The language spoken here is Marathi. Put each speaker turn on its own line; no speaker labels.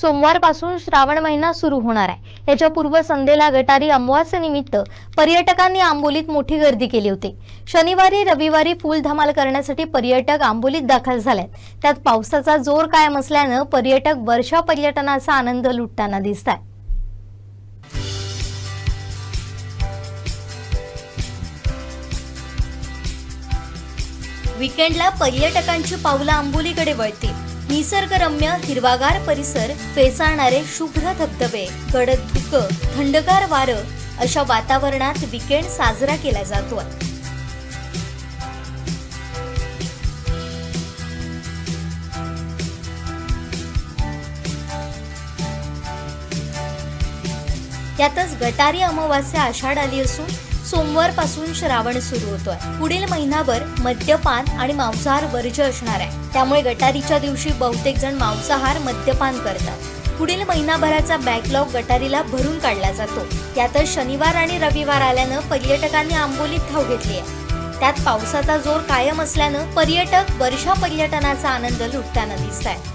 सोमवारपासून श्रावण महिना सुरू होणार आहे. याच्या पूर्वसंध्येला गटारी अमावास्येनिमित्त पर्यटकांनी आंबोलीत मोठी गर्दी केली होती. शनिवारी रविवारी फुल धमाल करण्यासाठी पर्यटक आंबोलीत दाखल झालेत. त्यात पावसाचा जोर कायम असल्यानं पर्यटक वर्षा पर्यटनाचा आनंद लुटताना दिसत आहे विकेंडला पर्यटकांची पावलं आंबोलीकडे वळतील. निसर्गरम्य हिरवागार परिसर फेसाळणारे शुभ्र धबधबे कडक धुकं थंडगार वारं अशा वातावरणात विकेंड साजरा केला जातो. त्यातच गटारी अमावास्या आषाढ आली असून सोमवारपासून श्रावण सुरू होतोय. पुढील महिनाभर मद्यपान आणि मांसाहार वर्ज्य असणार आहे. त्यामुळे गटारीच्या दिवशी बहुतेक जण मांसाहार मद्यपान करतात. पुढील महिनाभराचा बॅकलॉग गटारीला भरून काढला जातो. त्यातच शनिवार आणि रविवार आल्यानं पर्यटकांनी आंबोलीत धाव घेतली आहे. त्यात पावसाचा जोर कायम असल्यानं पर्यटक वर्षा पर्यटनाचा आनंद लुटताना दिसत आहे